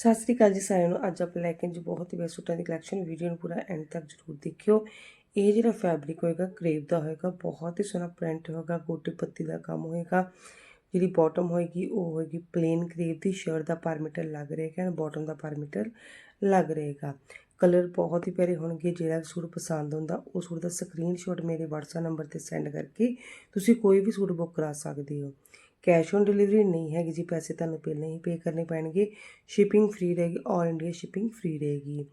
ਸਤਿ ਸ੍ਰੀ ਅਕਾਲ ਜੀ ਸਾਰਿਆਂ ਨੂੰ। ਅੱਜ ਆਪਾਂ ਲੈ ਕੇ ਜੀ ਬਹੁਤ ਹੀ ਬੈਸਟ ਸੂਟਾਂ ਦੀ ਕਲੈਕਸ਼ਨ ਵੀਡੀਓ ਨੂੰ ਪੂਰਾ ਐਂਡ ਤੱਕ ਜ਼ਰੂਰ ਦੇਖਿਓ। ਇਹ ਜਿਹੜਾ ਫੈਬਰਿਕ ਹੋਏਗਾ ਕਰੇਪ ਦਾ ਹੋਏਗਾ, ਬਹੁਤ ਹੀ ਸੋਹਣਾ ਪ੍ਰਿੰਟ ਹੋਏਗਾ, ਗੋਟੀ ਪੱਤੀ ਦਾ ਕੰਮ ਹੋਏਗਾ। ਜਿਹੜੀ ਬਾਟਮ ਹੋਏਗੀ, ਉਹ ਹੋਏਗੀ ਪਲੇਨ ਕਰੇਪ ਦੀ। ਸ਼ਰਟ ਦਾ ਪਰ ਮੀਟਰ ਲੱਗ ਰਹੇਗਾ ਐਂਡ ਬਾਟਮ ਦਾ ਪਰ ਮੀਟਰ ਲੱਗ ਰਹੇਗਾ ਕਲਰ ਬਹੁਤ ਹੀ ਪਿਆਰੇ ਹੋਣਗੇ, ਜਿਹੜਾ ਵੀ ਸੂਟ ਪਸੰਦ ਹੁੰਦਾ, ਉਹ ਸੂਟ ਦਾ ਸਕਰੀਨਸ਼ਾਟ ਮੇਰੇ WhatsApp ਨੰਬਰ ਤੇ ਸੈਂਡ ਕਰਕੇ ਤੁਸੀਂ ਕੋਈ ਵੀ ਸੂਟ ਬੁੱਕ ਕਰਾ ਸਕਦੇ ਹੋ। ਕੈਸ਼ ਔਨ ਡਿਲੀਵਰੀ ਨਹੀਂ ਹੈਗੀ ਜੀ, ਪੈਸੇ ਤੁਹਾਨੂੰ ਪਹਿਲਾਂ ਹੀ ਪੇ ਕਰਨੇ ਪੈਣਗੇ। ਸ਼ਿਪਿੰਗ ਫ੍ਰੀ ਰਹੇਗੀ ਆਲ ਇੰਡੀਆ ਸ਼ਿਪਿੰਗ ਫ੍ਰੀ ਰਹੇਗੀ।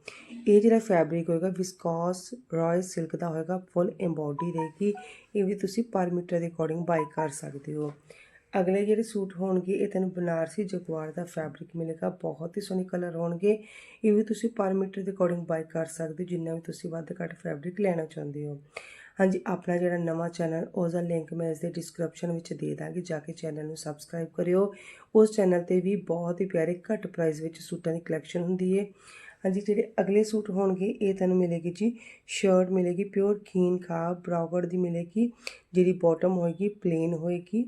ਇਹ ਜਿਹੜਾ ਫੈਬਰਿਕ ਹੋਏਗਾ ਵਿਸਕੋਸ ਰਾਇਲ ਸਿਲਕ ਦਾ ਹੋਏਗਾ ਫੁੱਲ ਐਮਬੋਡੀ ਰਹੇਗੀ। ਇਹ ਵੀ ਤੁਸੀਂ ਪਰ ਮੀਟਰ ਦੇ ਅਕੋਰਡਿੰਗ ਬਾਈ ਕਰ ਸਕਦੇ ਹੋ। ਅਗਲੇ ਜਿਹੜੇ ਸੂਟ ਹੋਣਗੇ, ਇਹ ਤੈਨੂੰ ਬਨਾਰਸੀ ਜਗਵਾਰ ਦਾ ਫੈਬਰਿਕ ਮਿਲੇਗਾ। ਬਹੁਤ ਹੀ ਸੋਹਣੇ ਕਲਰ ਹੋਣਗੇ। ਇਹ ਵੀ ਤੁਸੀਂ ਪਰ ਮੀਟਰ ਦੇ ਅਕੋਰਡਿੰਗ ਬਾਈ ਕਰ ਸਕਦੇ ਹੋ, ਜਿੰਨਾ ਵੀ ਤੁਸੀਂ ਵੱਧ ਘੱਟ ਫੈਬਰਿਕ ਲੈਣਾ ਚਾਹੁੰਦੇ ਹੋ। ਹਾਂਜੀ, ਆਪਣਾ ਜਿਹੜਾ ਨਵਾਂ ਚੈਨਲ ਉਸ ਲਿੰਕ ਮੈਂ ਇਸ ਦੇ ਡਿਸਕ੍ਰਿਪਸ਼ਨ ਵਿੱਚ ਦੇ ਦਾਂਗੀ। ਜਾ ਕੇ ਚੈਨਲ ਨੂੰ ਸਬਸਕ੍ਰਾਈਬ ਕਰਿਓ। ਉਸ ਚੈਨਲ ਤੇ ਵੀ ਬਹੁਤ ਹੀ ਪਿਆਰੇ ਘੱਟ ਪ੍ਰਾਈਸ ਵਿੱਚ ਸੂਟਾਂ ਦੀ ਕਲੈਕਸ਼ਨ ਹੁੰਦੀ ਹੈ ਹਾਂਜੀ, ਜਿਹੜੇ ਅਗਲੇ ਸੂਟ ਹੋਣਗੇ, ਇਹ ਤੁਹਾਨੂੰ ਮਿਲੇਗੀ ਜੀ ਸ਼ਰਟ ਮਿਲੇਗੀ ਪਿਓਰ ਖੀਨ ਖਾ ਬਰਾਊਗੜ ਦੀ ਮਿਲੇਗੀ, ਜਿਹੜੀ ਬਾਟਮ ਹੋਏਗੀ ਪਲੇਨ ਹੋਏਗੀ।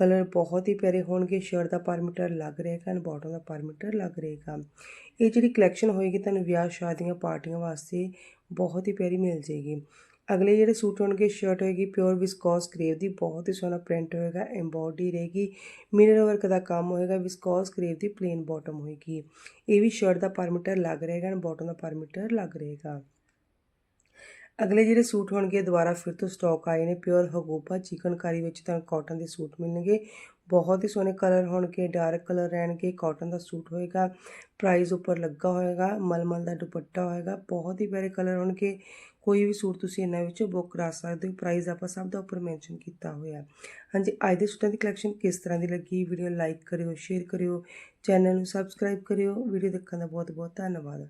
ਕਲਰ ਬਹੁਤ ਹੀ ਪਿਆਰੇ ਹੋਣਗੇ। ਸ਼ਰਟ ਦਾ ਪਰ ਮੀਟਰ ਲੱਗ ਰਹੇਗਾ ਐਂਡ ਬਾਟਮ ਦਾ ਪਰ ਮੀਟਰ ਲੱਗ ਰਹੇਗਾ ਇਹ ਜਿਹੜੀ ਕਲੈਕਸ਼ਨ ਹੋਏਗੀ, ਤੁਹਾਨੂੰ ਵਿਆਹ ਸ਼ਾਦੀਆਂ, ਪਾਰਟੀਆਂ ਵਾਸਤੇ ਬਹੁਤ ਹੀ ਪਿਆਰੀ ਮਿਲ ਜੇਗੀ ਅਗਲੇ ਜਿਹੜੇ ਸੂਟ ਹੋਣਗੇ, ਸ਼ਰਟ ਹੋਏਗੀ ਪਿਓਰ ਵਿਸਕੋਸ ਕਰੇਵ ਦੀ। ਬਹੁਤ ਹੀ ਸੋਹਣਾ ਪ੍ਰਿੰਟ ਹੋਏਗਾ ਐਮਬੋਡੀ ਰਹੇਗੀ। ਮਿਰਰ ਵਰਕ ਦਾ ਕੰਮ ਹੋਏਗਾ ਵਿਸਕੋਸ ਕਰੇਵ ਦੀ ਪਲੇਨ ਬਾਟਮ ਹੋਏਗੀ। ਇਹ ਵੀ ਸ਼ਰਟ ਦਾ ਪਰ ਮੀਟਰ ਲੱਗ ਰਹੇਗਾ ਐਂਡ ਬਾਟਮ ਦਾ ਪਰ ਮੀਟਰ ਲੱਗ ਰਹੇਗਾ ਅਗਲੇ ਜਿਹੜੇ ਸੂਟ ਹੋਣਗੇ ਦੁਬਾਰਾ ਫਿਰ ਤੋਂ ਸਟਾਕ ਆਏ ਨੇ ਪਿਓਰ ਹਗੋਬਾ ਚਿਕਨਕਾਰੀ ਵਿੱਚ ਤੁਹਾਨੂੰ ਕਾਟਨ ਦੇ ਸੂਟ ਮਿਲਣਗੇ। ਬਹੁਤ ਹੀ ਸੋਹਣੇ ਕਲਰ ਹੋਣਗੇ ਡਾਰਕ ਕਲਰ ਰਹਿਣਗੇ ਕਾਟਨ ਦਾ ਸੂਟ ਹੋਏਗਾ ਪ੍ਰਾਈਸ ਉੱਪਰ ਲੱਗਾ ਹੋਏਗਾ, ਮਲਮਲ ਦਾ ਦੁਪੱਟਾ ਹੋਏਗਾ, ਬਹੁਤ ਹੀ ਪਿਆਰੇ ਕਲਰ ਹੋਣਗੇ। ਕੋਈ ਵੀ ਸੂਟ ਤੁਸੀਂ ਇਹਨਾਂ ਵਿੱਚੋਂ ਬੁੱਕ ਕਰਾ ਸਕਦੇ ਹੋ ਪ੍ਰਾਈਸ ਆਪਾਂ ਸਭ ਦਾ ਉੱਪਰ ਮੈਂਸ਼ਨ ਕੀਤਾ ਹੋਇਆ। ਹਾਂਜੀ, ਅੱਜ ਦੇ ਸੂਟਾਂ ਦੀ ਕਲੈਕਸ਼ਨ ਕਿਸ ਤਰ੍ਹਾਂ ਦੀ ਲੱਗੀ? ਵੀਡੀਓ ਲਾਈਕ ਕਰਿਓ ਸ਼ੇਅਰ ਕਰਿਓ ਚੈਨਲ ਨੂੰ ਸਬਸਕ੍ਰਾਈਬ ਕਰਿਓ। ਵੀਡੀਓ ਦੇਖਣ ਦਾ ਬਹੁਤ ਬਹੁਤ ਧੰਨਵਾਦ।